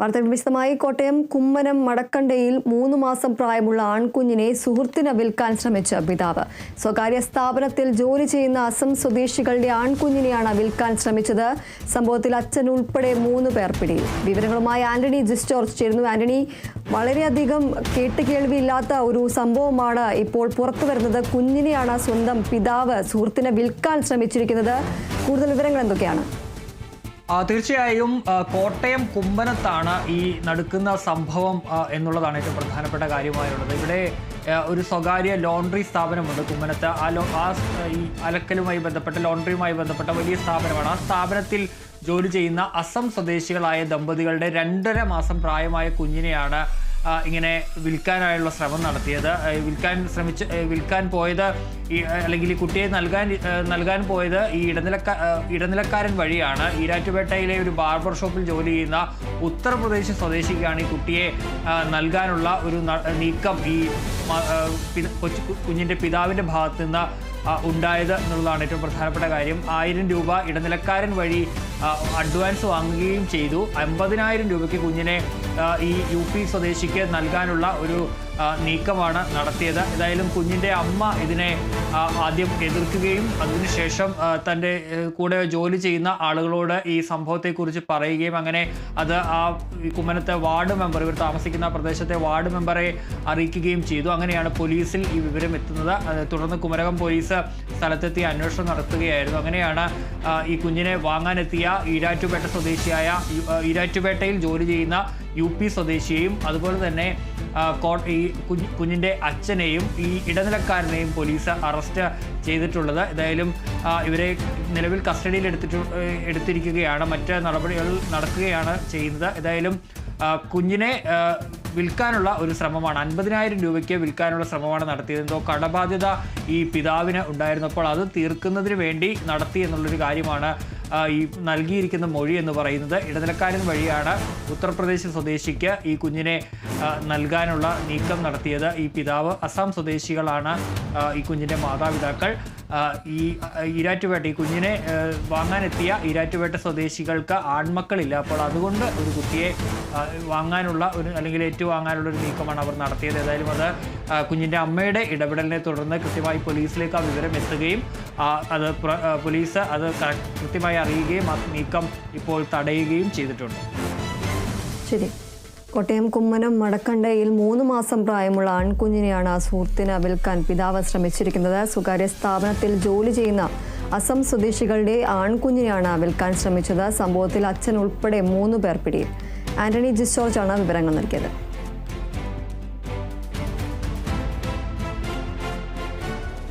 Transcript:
വാർത്തകൾ വിശദമായി. കോട്ടയം കുമ്മനം മടക്കണ്ടയിൽ മൂന്ന് മാസം പ്രായമുള്ള ആൺകുഞ്ഞിനെ സുഹൃത്തിന് വിൽക്കാൻ ശ്രമിച്ച പിതാവ്. സ്വകാര്യ സ്ഥാപനത്തിൽ ജോലി ചെയ്യുന്ന അസം സ്വദേശികളുടെ ആൺകുഞ്ഞിനെയാണ് വിൽക്കാൻ ശ്രമിച്ചത്. സംഭവത്തിൽ അച്ഛൻ ഉൾപ്പെടെ മൂന്ന് പേർ പിടിയിൽ. വിവരങ്ങളുമായി ആന്റണി ജിസ്റ്റോർച്ച് ചേരുന്നു. ആന്റണി വളരെയധികം കേട്ടുകേൾവിയില്ലാത്ത ഒരു സംഭവമാണ് ഇപ്പോൾ പുറത്തു വരുന്നത്. കുഞ്ഞിനെയാണ് സ്വന്തം പിതാവ് സുഹൃത്തിനെ വിൽക്കാൻ ശ്രമിച്ചിരിക്കുന്നത്. കൂടുതൽ വിവരങ്ങൾ എന്തൊക്കെയാണ്? തീർച്ചയായും കോട്ടയം കുമ്പനത്താണ് ഈ നടക്കുന്ന സംഭവം എന്നുള്ളതാണ് ഏറ്റവും പ്രധാനപ്പെട്ട കാര്യമായുള്ളത്. ഇവിടെ ഒരു സ്വകാര്യ ലോണ്ടറി സ്ഥാപനമുണ്ട് കുമ്മനത്ത് ആ ലോ ആ ഈ അലക്കലുമായി ബന്ധപ്പെട്ട ലോണ്ടറിയുമായി ബന്ധപ്പെട്ട വലിയ സ്ഥാപനമാണ്. ആ സ്ഥാപനത്തിൽ ജോലി ചെയ്യുന്ന അസം സ്വദേശികളായ ദമ്പതികളുടെ രണ്ടര മാസം പ്രായമായ കുഞ്ഞിനെയാണ് ഇങ്ങനെ വിൽക്കാനായുള്ള ശ്രമം നടത്തിയത്. വിൽക്കാൻ ശ്രമിച്ച് വിൽക്കാൻ പോയത് ഈ അല്ലെങ്കിൽ ഈ കുട്ടിയെ നൽകാൻ നൽകാൻ പോയത് ഈ ഇടനിലക്കാ ഇടനിലക്കാരൻ വഴിയാണ്. ഈരാറ്റുപേട്ടയിലെ ഒരു ബാർബർ ഷോപ്പിൽ ജോലി ചെയ്യുന്ന ഉത്തർപ്രദേശ് സ്വദേശിക്കാണ് ഈ കുട്ടിയെ നൽകാനുള്ള ഒരു നീക്കം ഈ കൊച്ചു കുഞ്ഞിന്റെ പിതാവിന്റെ ഭാഗത്ത് നിന്ന് ഉണ്ടായത് എന്നുള്ളതാണ് ഏറ്റവും പ്രധാനപ്പെട്ട കാര്യം. ആയിരം രൂപ ഇടനിലക്കാരൻ വഴി അഡ്വാൻസ് വാങ്ങുകയും ചെയ്തു. അമ്പതിനായിരം രൂപയ്ക്ക് കുഞ്ഞിനെ ഈ യു പി സ്വദേശിക്ക് നൽകാനുള്ള ഒരു നീക്കമാണ് നടത്തിയത്. ഏതായാലും കുഞ്ഞിന്റെ അമ്മ ഇതിനെ ആദ്യം എതിർക്കുകയും അതിനുശേഷം തന്റെ കൂടെ ജോലി ചെയ്യുന്ന ആളുകളോട് ഈ സംഭവത്തെക്കുറിച്ച് പറയുകയും അങ്ങനെ അത് ആ കുമ്മനത്തെ വാർഡ് മെമ്പർ ഇവർ താമസിക്കുന്ന പ്രദേശത്തെ വാർഡ് മെമ്പറെ അറിയിക്കുകയും ചെയ്തു. അങ്ങനെയാണ് പോലീസിൽ ഈ വിവരം എത്തുന്നത്. തുടർന്ന് കുമരകം പോലീസ് സ്ഥലത്തെത്തി അന്വേഷണം നടത്തുകയായിരുന്നു. അങ്ങനെയാണ് ഈ കുഞ്ഞിനെ വാങ്ങാനെത്തിയ ഈരാറ്റുപേട്ട സ്വദേശിയായ ഈരാറ്റുപേട്ടയിൽ ജോലി ചെയ്യുന്ന യു പി സ്വദേശിയെയും അതുപോലെ തന്നെ ഈ കുഞ്ഞ് കുഞ്ഞിന്റെ അച്ഛനെയും ഈ ഇടനിലക്കാരനെയും പോലീസ് അറസ്റ്റ് ചെയ്തിട്ടുള്ളത്. ഏതായാലും ഇവരെ നിലവിൽ കസ്റ്റഡിയിൽ എടുത്തിട്ട് എടുത്തിരിക്കുകയാണ്. മറ്റ് നടപടികൾ നടക്കുകയാണ് ചെയ്യുന്നത്. ഏതായാലും കുഞ്ഞിനെ വിൽക്കാനുള്ള ഒരു ശ്രമമാണ്. അൻപതിനായിരം രൂപയ്ക്ക് വിൽക്കാനുള്ള ശ്രമമാണ് നടത്തിയത്. എന്തോ കടബാധ്യത ഈ പിതാവിന് ഉണ്ടായിരുന്നപ്പോൾ അത് തീർക്കുന്നതിന് വേണ്ടി നടത്തി എന്നുള്ളൊരു കാര്യമാണ് ഈ നൽകിയിരിക്കുന്ന മൊഴി എന്ന് പറയുന്നത് ഇടനിലക്കാരൻ വഴിയാണ് ഉത്തർപ്രദേശ് സ്വദേശിക്ക് ഈ കുഞ്ഞിനെ നൽകാനുള്ള നീക്കം നടത്തിയത്. ഈ പിതാവ് അസം സ്വദേശികളാണ് ഈ കുഞ്ഞിന്റെ മാതാപിതാക്കൾ. ഈ ഈരാറ്റുപേട്ട ഈ കുഞ്ഞിനെ വാങ്ങാനെത്തിയ ഈരാറ്റുപേട്ട സ്വദേശികൾക്ക് ആൺമക്കളില്ല. അപ്പോൾ അതുകൊണ്ട് ഒരു കുട്ടിയെ വാങ്ങാനുള്ള ഒരു അല്ലെങ്കിൽ ഏറ്റുവാങ്ങാനുള്ള ഒരു നീക്കമാണ് അവർ നടത്തിയത്. ഏതായാലും അത് കുഞ്ഞിന്റെ അമ്മയുടെ ഇടപെടലിനെ തുടർന്ന് കൃത്യമായി പോലീസിലേക്ക് ആ വിവരം എത്തുകയും അത് പോലീസ് അത് കൃത്യമായി അറിയുകയും നീക്കം ഇപ്പോൾ തടയുകയും ചെയ്തിട്ടുണ്ട്. ശരി. കോട്ടയം കുമ്മനം മടക്കണ്ടയിൽ മൂന്ന് മാസം പ്രായമുള്ള ആൺകുഞ്ഞിനെയാണ് ആ സുഹൃത്തിന് വിൽക്കാൻ പിതാവ് ശ്രമിച്ചിരിക്കുന്നത്. സ്വകാര്യ സ്ഥാപനത്തിൽ ജോലി ചെയ്യുന്ന അസം സ്വദേശികളുടെ ആൺകുഞ്ഞിനെയാണ് വിൽക്കാൻ ശ്രമിച്ചത്. സംഭവത്തിൽ അച്ഛൻ ഉൾപ്പെടെ മൂന്ന് പേർ പിടിയിൽ. ആന്റണി ജിസ്റ്റോർജാണ് വിവരങ്ങൾ നൽകിയത്.